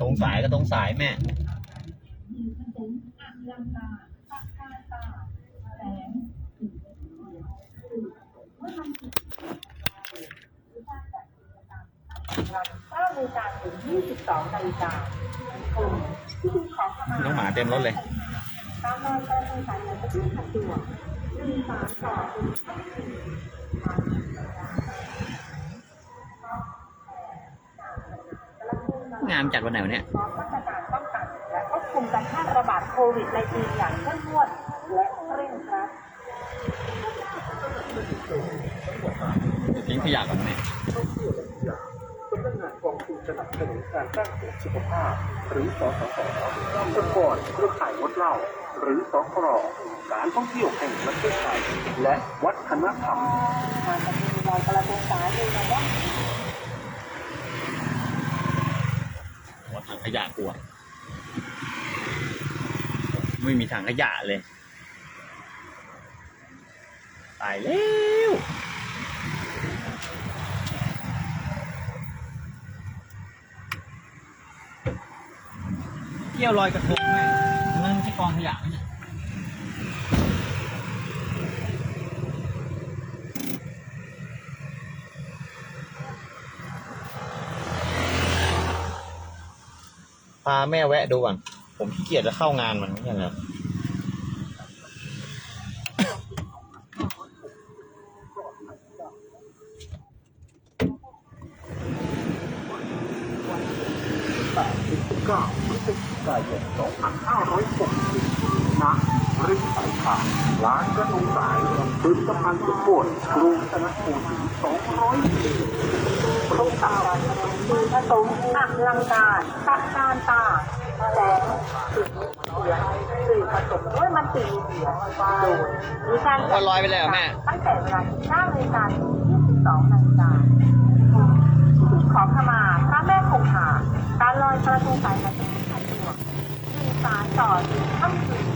ตรงสายกระทงสายแม่ น้องหมาเต็มรถเลยตามรอยกระท งสายในประเทศสะดวกมีสารต่อถึงขั้นสี่งานจัดวันไหนวะเนี่ยพร้อมมาตรการป้องกันและควบคุมการแพร่ระบาดโควิดในจีนอย่างเข้มงวดและเคร่งครัดทิ้งขยะก่อนแม่สำนักงานกองทุนสนับสนุนการสร้างเสริมสุขภาพ หรือสสสองค์กรเครือข่ายงดเหล้าหรือสครการท่องเที่ยวแห่งประเทศไทยและวัฒนธรรมการประเพณีลอยกระทงสายในระยะ ว่าถัง ขยะกลัว ไม่มีถังขยะเลย ตายแล้วเที่ยวลอยกระทงแม่นั่นไม่ใช่กองขยะไหมเนี่ยาแม่แวะดูก่อน ผมขี้เกียจจะเข้างานมันไม่ใช่เหรอ8ถึง19พฤศจิกายน2560ณริมสายทางร้านกระทงสายบึงสะพานสุโขทัยกรุงธนบุรี 200ปีโครงการมีผสมอัลังการตะการตาแสงสีเสียงสื่อผสมด้วยมันติเสียงโดยมีการจัดว่าลอยไปเลยเหรอแม่ตั้งแต่เวลา9นาฬิกาถึง22นาฬิกาขอขมาพระแม่คงคาการลอยกระทงสายในประเทศไทยมีสารต่อถึงค่ำคืน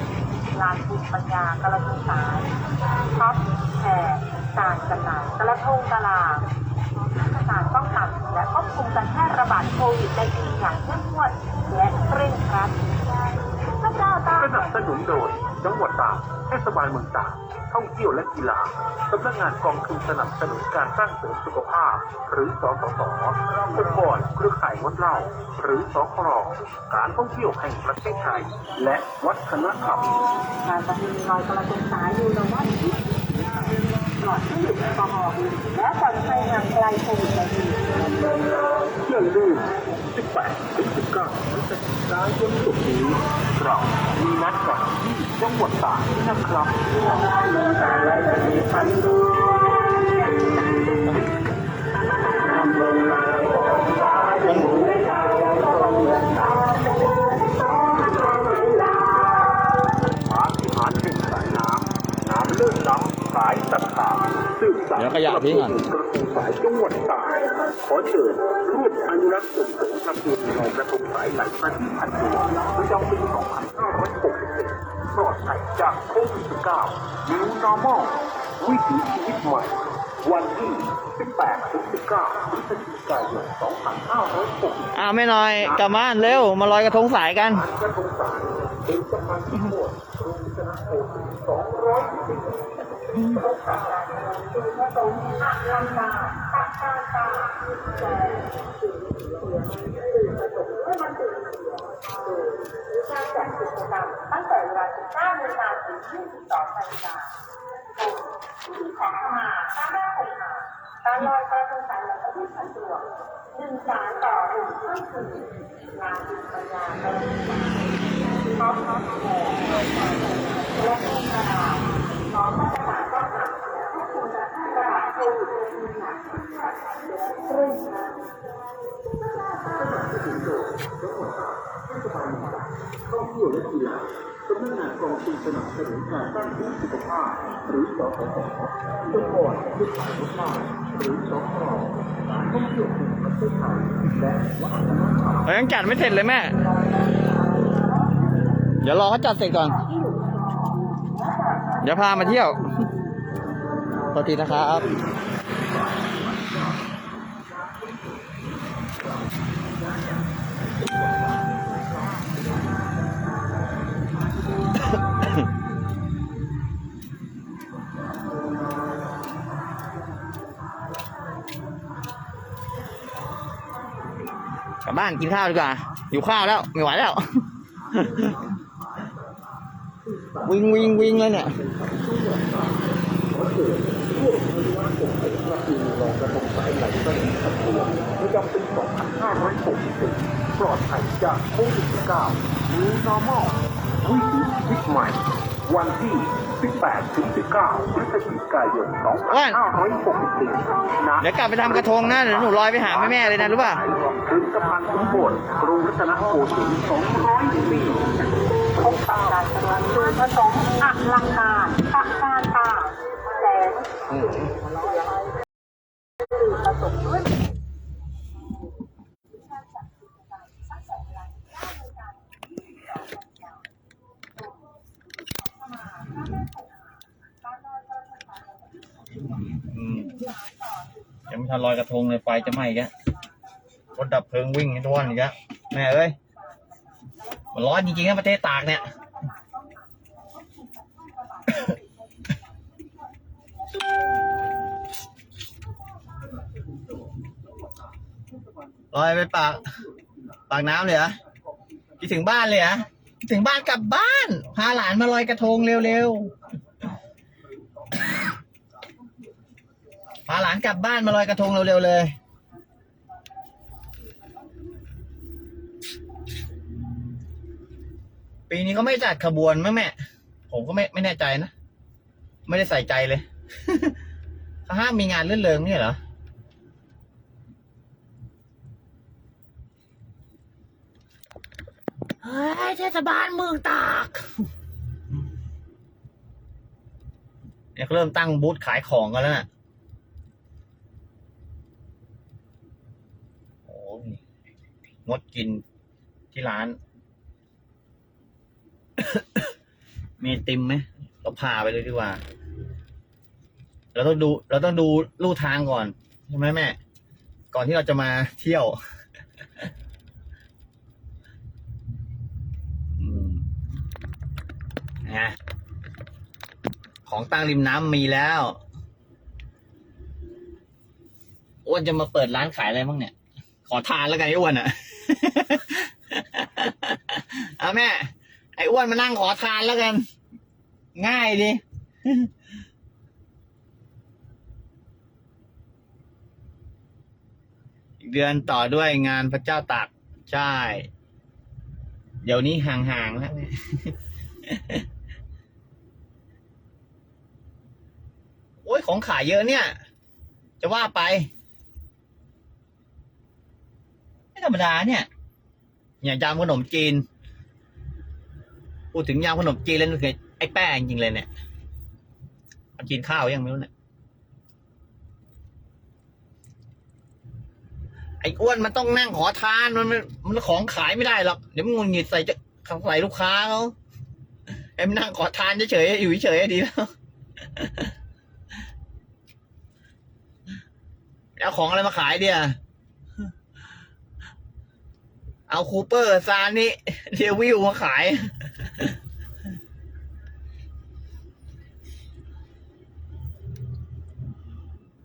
ลานบุญปัญญากระทงสายท็อปแพร การจำหน่ายกระทงกะลามาตรการป้องกันและควบคุมการแพร่ระบาดโควิดในปีอย่างเข้มงวดและเคร่งครัดพระเจ้าตากสนับสนุนโดยจังหวัดตากเทศบาลเมืองตากท่องเที่ยวและกีฬาสำนักงานกองทุนสนับสนุนการสร้างเสริมสุขภาพ หรือสสสองค์กรเครือข่ายงดเหล้าหรือสครการท่องเที่ยวแห่งประเทศไทย และวัฒนธรรมการประเพณีลอยกระทงสายอยู่ระหว่า งที่ปลอดที่อยู่แอลกอฮอล์และปลอดภัยห่างไกลโควิดในปีอย่าลืม18ถึง19พฤศจิกายนสุดนี้เรามีนัดกันที่จังหวัดตากนะครับ ลื่อนล้ำสายศรัทธาสืบสานเดี๋ยวขยะทิ้งก่อนกระทงสายจังหวัดตากขอเชิญร่วมอนุรักษ์ส่งเสริมประเพณีลอยกระทงสายหลายประเทศพันปีประจำปี2561ปลอดภัยจากโควิด19 New Normal วิถีชีวิตใหม่ วันที่ 18ถึง19พฤศจิกายน2560อ้าวไม่น้อยกลับบ้านเร็วมาลอยกระทงสายกัน กระทงสายเป็นสะพานที่โหดกรุงชนะโคตสองร้อยปีคือผสมอักลังกาตะการตาแสงสีเสียงสื่อผสมด้วยมันติเสีย ตั้งแต่เวลา19นาฬิกาถึง22นาฬิกาพิธีขอขมาพระแม่คงคาการลอยกระทงสายไหลประเทศสะดวกหนึ่งสารต่อหนึ่งค่ำคืนงานบุญปัญญากรงสายพร้อมทั้งแห่และเทศนาพร้อมมาตรการป้องกัน ท่องเที่ยวและกีฬาสำนักงานกองทุนสนับสนุนการสร้างเสริสุขภาพหรือสสสองค์กรเครือข่ายงดเหล้าหรือสครการท่องเที่ยวแห่งประเทศไทยและวัฒนธรรมเรายังจัดไม่เสร็จเลยแม่ เดี๋ยวรอเขาจัดเสร็จก่อน เดี๋ยวพามาเที่ยวสวัสดีนะครับ บบ้านกินข้าวดีกว่าอยู่ข้าวแล้วไม่ไหวแล้ว วิ่งวิ่งวิ่งเลยเนี่ยลอยกระทงสายไหลประทีพันดวงประจำปี2564ปลอดภัยจากโควิด19 New Normal วิถีชีวิตใหม่ วันที่ 18ถึง19พฤศจิกายน2564ณเดี๋ยวกลับไปทำกระทงนะ เดี๋ยวหนูลอยไปหาแม่แม่ๆเลยนะรู้ป่ะ ถึงสะพานสมบูรณ์กรุงรัตนโกสินทร์200 ปีพบกับการแสดงโดยผสมอลังการตะการตาแสงสีผสมด้วยอืมยังไม่ทันลอยกระทงเลยไฟจะไหม้อีกแล้ว รถดับเพลิงวิ่งทุกวันอีกแล้วแม่เอ้ยมันร้อนจริงๆนะประเทศตากเนี่ย ลอยไปปาก ปากน้ำเลยเหรอคิดถึงบ้านเลยเหรอคิดถึงบ้านกลับบ้าน พาหลานมาลอยกระทงเร็วๆ พาหลานกลับบ้านมาลอยกระทงเร็วๆเลย ปีนี้เขาไม่จัดขบวนมั้งแม่ ผมก็ไม่ไม่แน่ใจนะ ไม่ได้ใส่ใจเลย เขาห้ามมีงานเลื่อนเริงนี่เหรอ เฮ้ยเทศบาลเมืองตากเนี่ยเขาเริ่มตั้งบูธขายของกันแล้วน่ะโอ้ยงดกินที่ร้าน มีติมไหมเราพาไปเลยดีกว่า เราต้องดู เราต้องดูลู่ทางก่อนใช่ไหมแม่ ก่อนที่เราจะมาเที่ยวนะของตั้งริมน้ำมีแล้วอ้วนจะมาเปิดร้านขายอะไรบ้างเนี่ย ขอทานแล้วกันไอ้อ้วนอะ เอาแม่ ไอ้อ้วนมานั่งขอทานแล้วกัน ง่ายดิอีเดือนต่อด้วยงานพระเจ้าตากใช่ เดี๋ยวนี้ห่างๆแล้วโอ้ยของขายเยอะเนี่ย จะว่าไป ไม่ธรรมดาเนี่ย อย่างยำขนมจีน พูดถึงยำขนมจีนแล้วนึกถึงไอ้แป้งจริงเลยเนี่ยมันกินข้าวยังไม่รู้เนี่ยไอ้อ้วนมันต้องนั่งขอทานมันมันมันของขายไม่ได้หรอกเดี๋ยวมันงุนงิดใส่จะใส่ลูกค้าเขาไอ้มันนั่งขอทานเฉยๆอยู่เฉยๆดีแล้วเอาของอะไรมาขายเดีย เอาคูเปอร์ซานิเดวิลมาขาย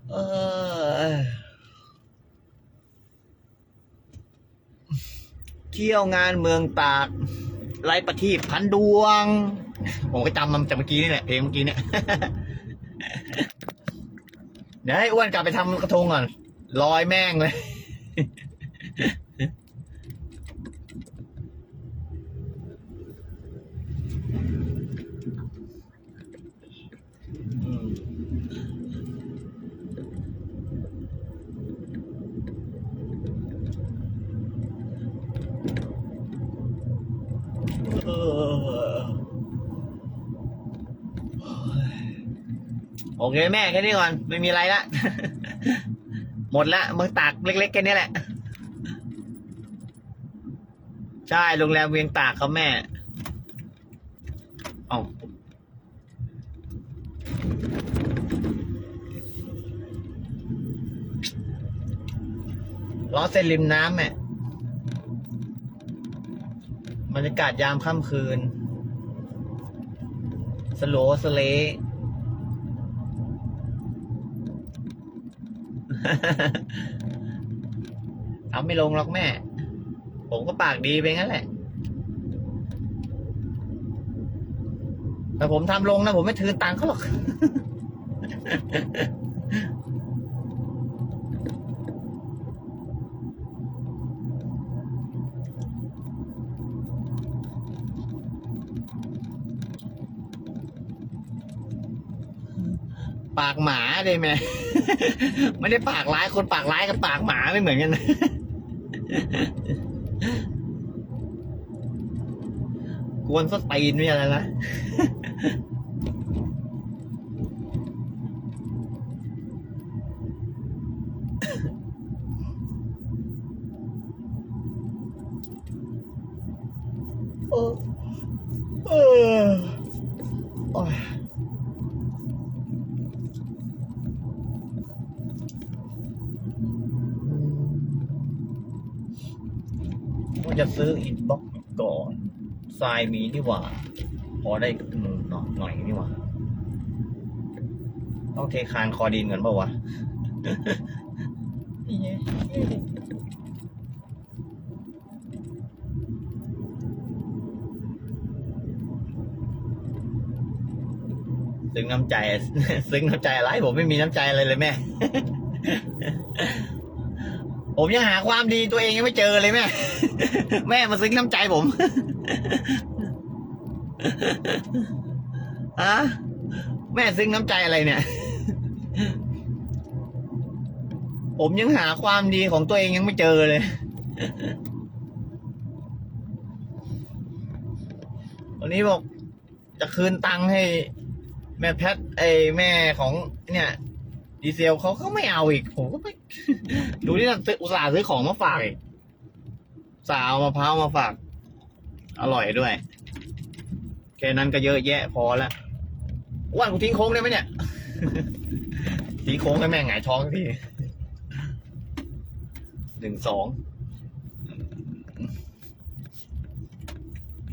เออเที่ยวงานเมืองตากไรประทีปพันดวง ผมก็จำมันจากเมื่อกี้นี่แหละ เพลงเมื่อกี้เนี่ย เดี๋ยวให้อ้วนกลับไปทำกระทงก่อนลอยแม่งเลย อืมเออโอ เคแม่แค่นี้ก่อน ไม่มีอะไรละ หมดละเมืองตากเล็กๆแค่นี้แหละ ใช่โรงแรมเวียงตากเขาแม่เอ้าล้อเส้นริมน้ำแม่บรรยากาศยามค่ำคืน สโลสเล เอาไม่ลงหรอกแม่ ผมก็ปากดีไปงั้นแหละ แต่ผมทำลงนะผมไม่ถือตังค์เขาหรอก ปากหมาเลยแม่ ไม่ได้ปากร้ายคนปากร้ายกับปากหมาไม่เหมือนกันนะกวนสตีนไม่อะไรนะ เออเออโอ้ยว่าจะซื้ออินบ็อกซ์ก่อน ทรายมีนี่หว่า พอได้หน่อยหน่อยนี่หว่า ต้องเทคานคอดินกันป่าวะซึ้งน้ำใจ ซึ้งน้ำใจอะไรผมไม่มีน้ำใจอะไรเลยแม่ ผมยังหาความดีตัวเองยังไม่เจอเลยแม่ แม่มาซึ้งน้ำใจผมฮะแม่ซึ้งน้ำใจอะไรเนี่ย ผมยังหาความดีของตัวเองยังไม่เจอเลยวันนี้บอกจะคืนตังค์ให้ แม่แพทไอแม่ของเนี่ย ดีเซลเขาก็ไม่เอาอีก ผมก็ไม่ ดูนี่นะอุตส่าห์ซื้อของมาฝากอีกสาห์เอามะพร้าวมาฝาก อร่อยด้วย แค่นั้นก็เยอะแยะพอแล้วันกูทิ้งโค้งได้ไหมเนี่ยทิ้งโค้งให้แม่งหงายท้องสักทีหนึ่งสอง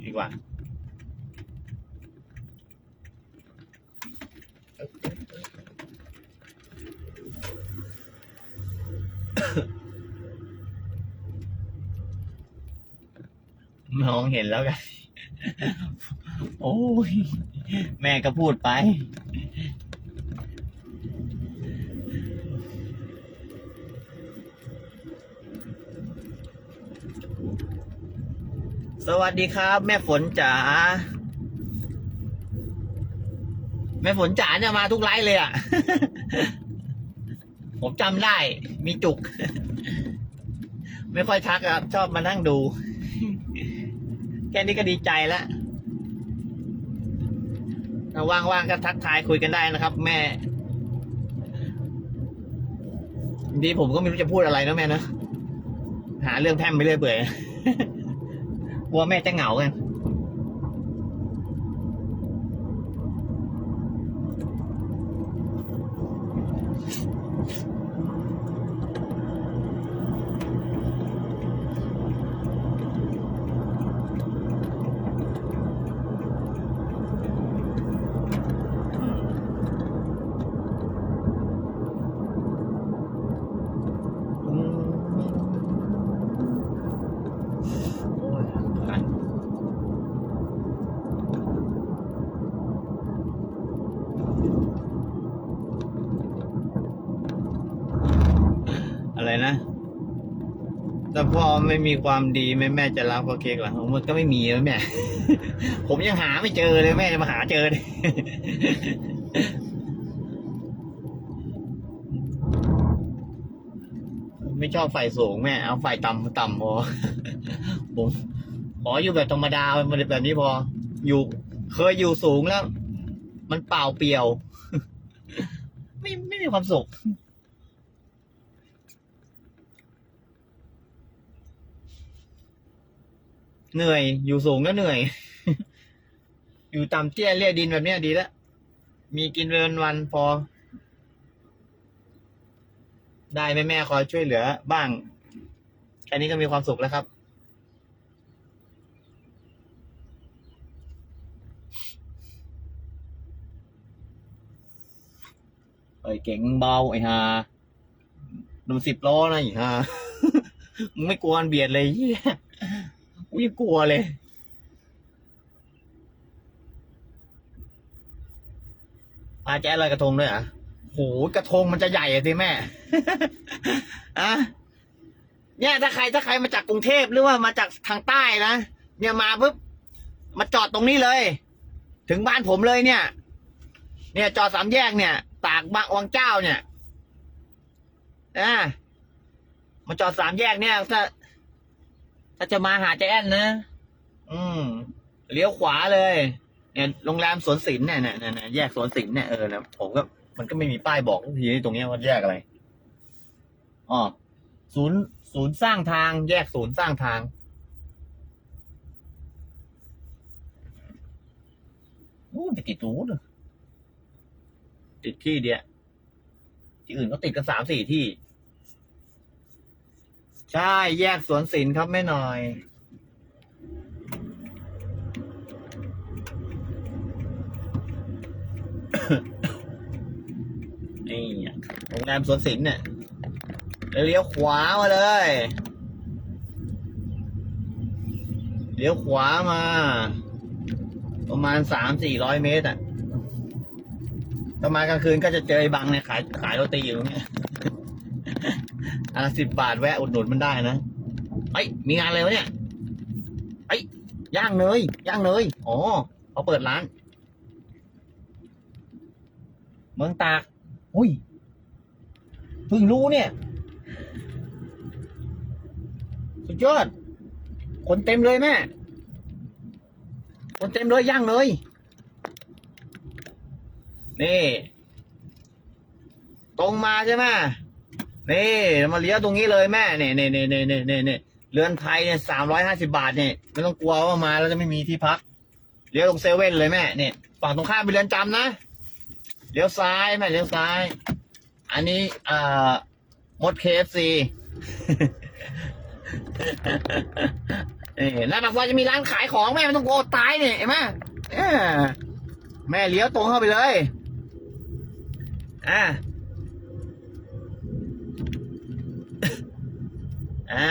ดีกว่า มองเห็นแล้วกัน โอ้ย แม่ก็พูดไป สวัสดีครับ แม่ฝนจ๋า แม่ฝนจ๋าเนี่ยมาทุกไลฟ์เลยอะ ผมจำได้ มีจุก ไม่ค่อยทักครับ ชอบมานั่งดู แค่นี้ก็ดีใจแล้วว่างๆก็ทักทายคุยกันได้นะครับ แม่ดีผมก็ไม่รู้จะพูดอะไรนะแม่นะหาเรื่องแพร่มไปเรื่อยเปื่อยกลัวแม่จะเหงากัน อืมโอ้ยคันอะไรนะ แต่พ่อไม่มีความดีแม่แม่จะรักพ่อเค้กเหรอมันก็ไม่มีแล้วแม่ ผมยังหาไม่เจอเลยแม่จะมาหาเจอเลยไม่ชอบไฟสูงแม่ เอาไฟต่ำต่ำพอ ผมขออยู่แบบธรรมดาแบบนี้พอ อยู่ เคยอยู่สูงแล้ว มันเปล่าเปลี่ยว ไม่ไม่มีความสุข เหนื่อย อยู่สูงก็เหนื่อย อยู่ต่ำเตี้ยเรียดินแบบนี้ดีแล้ว มีกินเวนวันพอ ได้แม่แม่คอยช่วยเหลือ บ้างแค่นี้ก็มีความสุขแล้วครับ เอ้ยเก่งเบาไอ้ฮาหนุ่สิบล้อนะไอ้ฮามึงไม่กวนเบียดเลยเฮีย กูยังกลัวเลยอาแจ๊ลอยกระทงด้วยเหรอะโหกระทงมันจะใหญ่อะสิแม่อะเนี่ยถ้าใครถ้าใครมาจากกรุงเทพหรือว่ามาจากทางใต้นะเนี่ยมาปุ๊บมาจอดตรงนี้เลย ถึงบ้านผมเลยเนี่ย เนี่ยจอดสามแยกเนี่ย ตากบางวังเจ้าเนี่ยอ่ามาจอดสามแยกเนี่ยถ้า ถ้าจะมาหาเจแอนนะ อืมเลี้ยวขวาเลย เนี่ยโรงแรมสวนสินเนี่ยเนี่ยเนี่ยเนี่ยแยกสวนสินเนี่ยเออนะผมก็มันก็ไม่มีป้ายบอกทีนี้ตรงเนี้ยว่าแยกอะไรอ๋อศูนย์ศูนย์สร้างทางแยกศูนย์สร้างทาง โอ้ไปติดตูดอะติดที่เดียวที่อื่นก็ติดกันสามสี่ที่ ใช่แยกสวนสินครับแม่หน่อย นี่อะโรงแรมสวนสินเนี่ยแล้วเลี้ยวขวามาเลยเลี้ยวขวามา ประมาณสามสี่ร้อยเมตรอะถ้ามากลางคืนก็จะเจอไอ้บังเนี่ยขายขายโรตีอยู่ตรงเนี้ย อันละสิบบาทแวะอุดหนุนมันได้นะเอ้ยมีงานอะไรวะเนี่ยเอ้ยย่างเนยย่างเนยอ๋อเขาเปิดร้าน เมืองตากอุ้ยเพิ่งรู้เนี่ย สุดยอด คนเต็มเลยแม่ คนเต็มเลยย่างเลย นี่ ตรงมาใช่ไหม นี่มาเลี้ยวตรงนี้เลยแม่เนี่ยเนี่ยเนี่ยเนี่ยเนี่ยเนี่ยเนี่ยเรือนไทยเนี่ยสามร้อยห้าสิบาทเนี่ยไม่ต้องกลัวว่ามาแล้วจะไม่มีที่พักเลี้ยวตรงเซเว่นเลยแม่เนี่ยฝั่งตรงข้ามเป็นเรือนจำนะเลี้ยวซ้ายแม่เลี้ยวซ้าย อันนี้อ่ามดเคฟซีเอ้หน้าปากซอยจะมีร้านขายของแม่ไม่ต้องกลัวอดตายเนี่ยเห็นไหมแม่เลี้ยวตรงเข้าไปเลย อ่า อ่า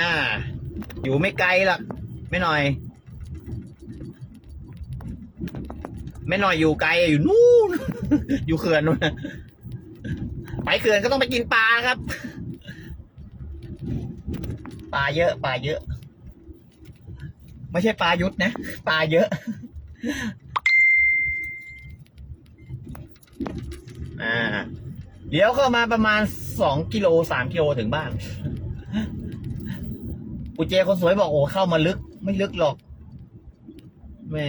อยู่ไม่ไกลหรอกไม่หน่อย ไม่หน่อยอยู่ไกลอยู่นู่น อยู่เขื่อนนู่นไปเขื่อนก็ต้องไปกินปลาครับ ปลาเยอะปลาเยอะ ไม่ใช่ปลายุทธนะ ปลาเยอะ อ่าเดี๋ยวเข้ามาประมาณสองกิโลสามกิโลถึงบ้าน กูเจคนสวยบอกโอ้เข้ามาลึก ไม่ลึกหรอกแหม่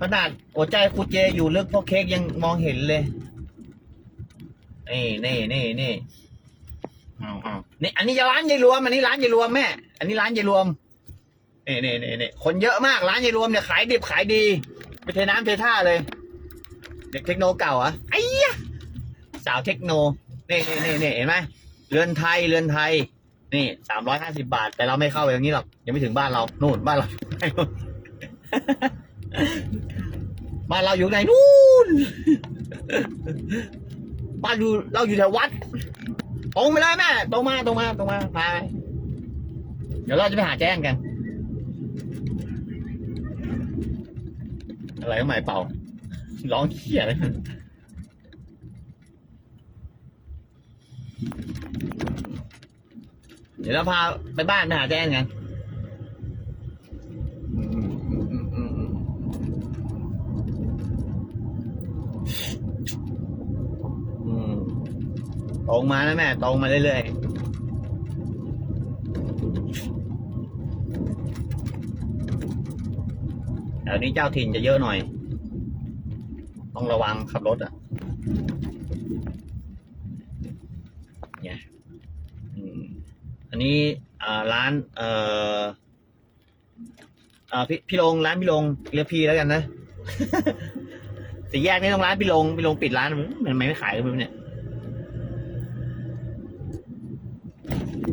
ขนาดหัวใจครูเจอยู่ลึกเพราะเค้กยังมองเห็นเลยนี่นี่นี่นี่เอาเอานี่อันนี้จะร้านยายรวม อันนี้ร้านยายรวมแม่ อันนี้ร้านยายรวมนี่นี่นี่นี่คนเยอะมากร้านยายรวมเนี่ยขายดิบขายดีไปเทน้ำเทท่าเลย เด็กเทคโนเก่าเหรอะไอ้ยะสาวเทคโนนี่นี่นี่นี่เห็นไหมเรือนไทยเรือนไทย นี่สามร้อยห้าสิบาท แต่เราไม่เข้าไปตรงนี้หรอกยังไม่ถึงบ้านเรานู่นบ้านเราอยู่ไหนนู่นบ้านเราอยู่ไหนนู่นบ้านอยู่เราอยู่แถววัดตรงไปเลยแม่ตรงมาตรงมาตรงมาพาไปเดี๋ยวเราจะไปหาแจ้งกัน อะไรก็หมายเป่า ร้องเขี้ยเลย ดี๋ยวเราพาไปบ้านไปหาแจ้งกันตรงมานะแม่ตรงมาเรื่อยๆแถวนี้เจ้าถิ่นจะเยอะหน่อย ต้องระวังขับรถอะ เนี่ยอืมอั นนี้อ่ร้านเอ่อพี่พี่ลงร้านพี่ลงเรียกพี่แล้วกันนะสี่แยกนี่ต้องร้านพี่ลงพี่ลงปิดร้านมันไม่ไม่ขายเลยเนี่ย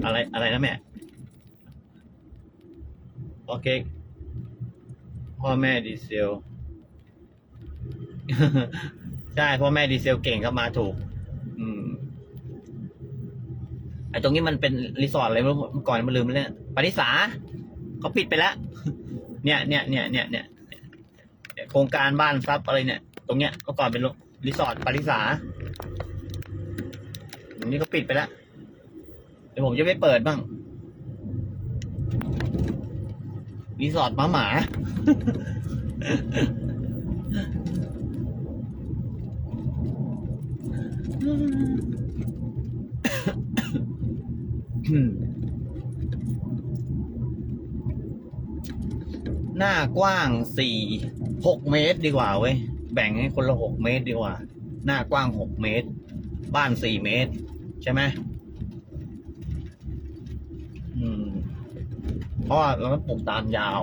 อะไรอะไรนะแม่โอเคพ่อแม่ดีเซลใช่พราะแม่ดีเซลเก่งก็มาถูก อืมไอ้ตรงนี้มันเป็นรีสอร์ทอะไรมื่อก่อนมันลืมไปแล้วปาริสาเขาปิดไปแล้ว เนี่ยเนี่ยเนี่ยเนี่ยเนี่ยโครงการบ้านทรัพย์อะไรเนี่ย ตรงเนี้ยเมื่อก่อนเป็นรีสอร์ทปาริสาอันนี้ก็ปิดไปแล้วเดี๋ยวผมจะไปเปิดบ้างรีสอร์ทหมาหมาอืม หน้ากว้างสี่หกเมตรดีกว่าเว้ย แบ่งให้คนละหกเมตรดีกว่า หน้ากว้างหกเมตร บ้านสี่เมตร ใช่ไหมอืมเพราะเราต้องปลูกตามยาว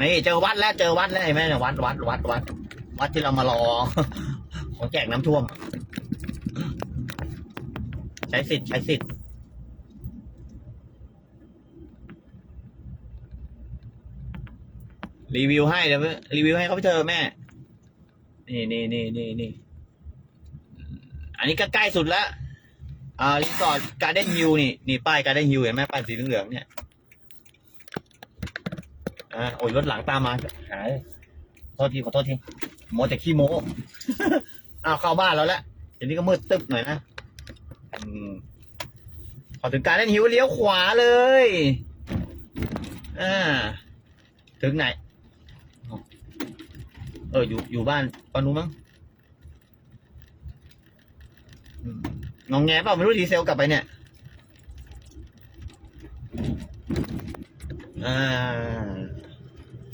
นี่เจอวัดแล้วเจอวัดแล้วเห็นไหมเนี่ยวัดวัดวัดวัดวัดที่เรามารอ ของแจกน้ำท่วม ใช้สิทธิ์ใช้สิทธิ์ รีวิวให้เดี๋ยวรีวิวให้เขาไปเจอะแม่ นี่นี่นี่นี่นี่อันนี้ก็ใกล้สุดแล้วอ่ารีสอร์ทการ์เด้นฮิวนี่นี่ป้ายการ์เด้นฮิวเห็นไหมป้ายสีเหลืองๆเนี่ยอ่าโอ้ยรถหลังตามมาหายโทษทีขอโทษทีโมแต่ขี้โมอ้าวเข้าบ้านแล้วแหละทีนี้ก็มืดตึ๊บหน่อยนะอืมพอถึงการเล่นหิวเลี้ยวขวาเลย อ่า ถึงไหน เอออยู่อยู่บ้านปานุมั้งอืมงองแงเปล่าไม่รู้ดีเซลกลับไปเนี่ย อ่า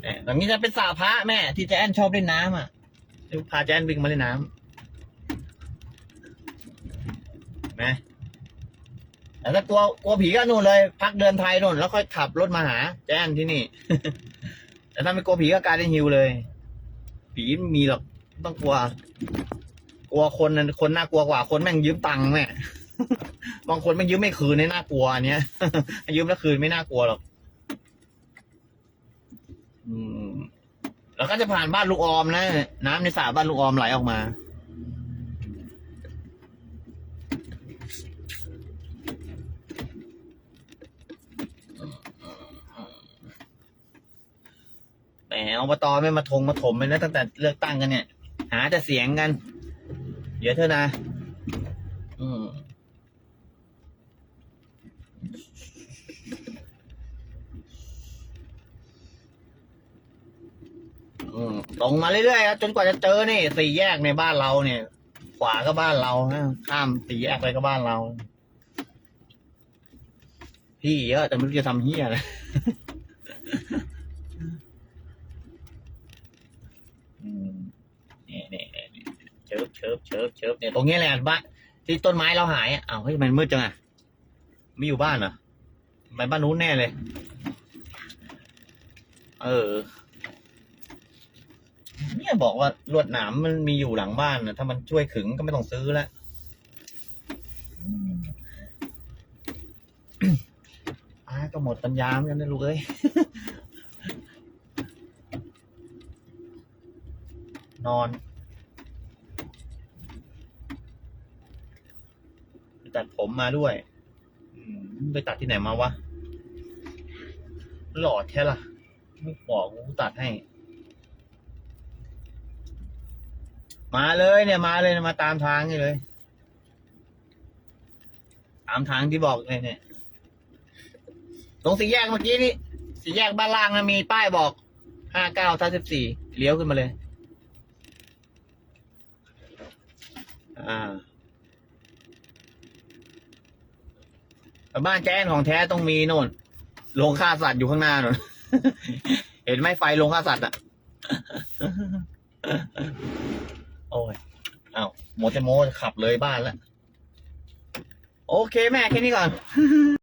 เนี่ยตรงนี้จะเป็นสระพระแม่ ที่แจนชอบเล่นน้ำอะเดี๋ยวพาแจนวิ่งมาเล่นน้ำนะแต่ถ้ากลัวกลัวผีก็นู่นเลย พักเดินไทยนู่นแล้วค่อยขับรถมาหา แจนที่นี่ แต่ถ้าไม่กลัวผีก็การได้ฮิวเลย ผีไม่มีหรอกต้องกลัว กลัวคนนั้นคนน่ากลัวกว่าคนแม่งยืมตังค์แม่บางคนแม่งยืมไม่คืนเนี่ยน่ากลัวอันเนี้ยยืมแล้วคืนไม่น่ากลัวหรอกอืมแล้วก็จะผ่านบ้านลูกออมนะ น้ำในสระบ้านลูกออมไหลออกมา อบตไม่มาทงมาถมเลยนะตั้งแต่เลือกตั้งกันเนี่ย หาแต่เสียงกัน เดี๋ยวเถอะนะอือืมตรงมาเรื่อยๆครับจนกว่าจะเจอนี่สี่แยกในบ้านเราเนี่ย ขวาก็บ้านเรานะข้ามสี่แยกไปก็บ้านเรา พี่เยอะแต่ไม่รู้จะทำเฮียอะไร อืม นี่นี่นี่นี่เชิบเชิบเชิบเชิบเนี่ยตรงนี้แหละบ้านที่ต้นไม้เราหายอะอ้าวเฮ้ยมันมืดจังอะไม่อยู่บ้านเหรอไปบ้านนู้นแน่เลย เออ เนี่ยบอกว่าลวดหนามมันมีอยู่หลังบ้านนะถ้ามันช่วยขึงก็ไม่ต้องซื้อแล้วอืมอาก็หมดปัญญาเหมือนกันนะลูกเอ้ยนอนไป ตัดผมมาด้วยอืมไปตัดที่ไหนมาวะ หลอดแค่ละไม่บอกกูตัดให้ มาเลยเนี่ยมาเลยมาตามทางนี่เลย ตามทางที่บอกเลยเนี่ย ตรงสี่แยกเมื่อกี้นี่สี่แยกบ้านล่างนะมีป้ายบอกห้าเก้าทับสิบสี่เลี้ยวขึ้นมาเลย อ่าแต่ บ้านแจ้นของแท้ต้องมีโน่นโรงฆ่าสัตว์อยู่ข้างหน้าโน่น เห็นไหมไฟโรงฆ่าสัตว์อะ โอ้ยอ้าวโมเตโมขับเลยบ้านแล้ว โอเคแม่แค่นี้ก่อน